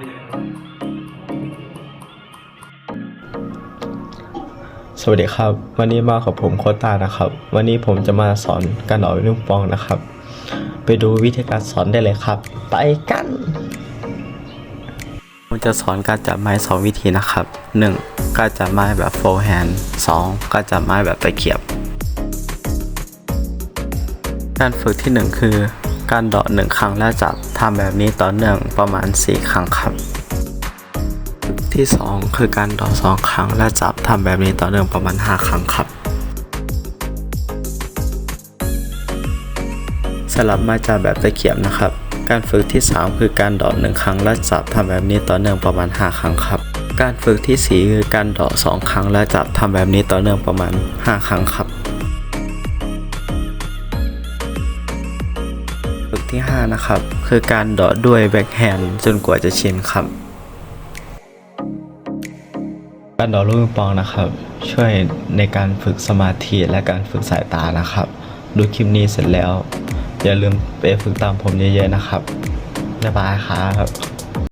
สวัสดีครับ วันนี้มากับผมโคตานะครับ วันนี้ผมจะมาสอนการดอกลูกฟองนะครับ ไปดูวิธีการสอนได้เลยครับ ไปกันผมจะสอนการจับไม้ 2 วิธีนะครับ 1. การจับไม้แบบโฟร์แฮนด์ 2. การจับไม้แบบตะเขียบ การฝึกที่ 1 คือ การเดาะหนึ่งครั้งแล้วจับทำแบบนี้ต่อเนื่องประมาณ 4 ครั้งครับ ที่ 2 คือการเดาะสองครั้งและจับทำแบบนี้ต่อเนื่องประมาณ 5 ครั้งครับสลับมาจากแบบตะเกียบนะครับ การฝึกที่ 3 คือการเดาะหนึ่งครั้งและจับทำแบบนี้ต่อเนื่องประมาณ 5 ครั้งครับ การฝึกที่ 4 คือการเดาะ2ครั้งและจับทำแบบนี้ต่อเนื่องประมาณ 5 ครั้งครับ ที่ 5 นะครับ คือการเดาะด้วยแบ็คแฮนด์จนกว่าจะชินครับ การเดาะลูกปิงปองนะครับ ช่วยในการฝึกสมาธิและการฝึกสายตานะครับ ดูคลิปนี้เสร็จแล้ว อย่าลืมไปฝึกตามผมเยอะๆนะครับบ๊ายบายครับ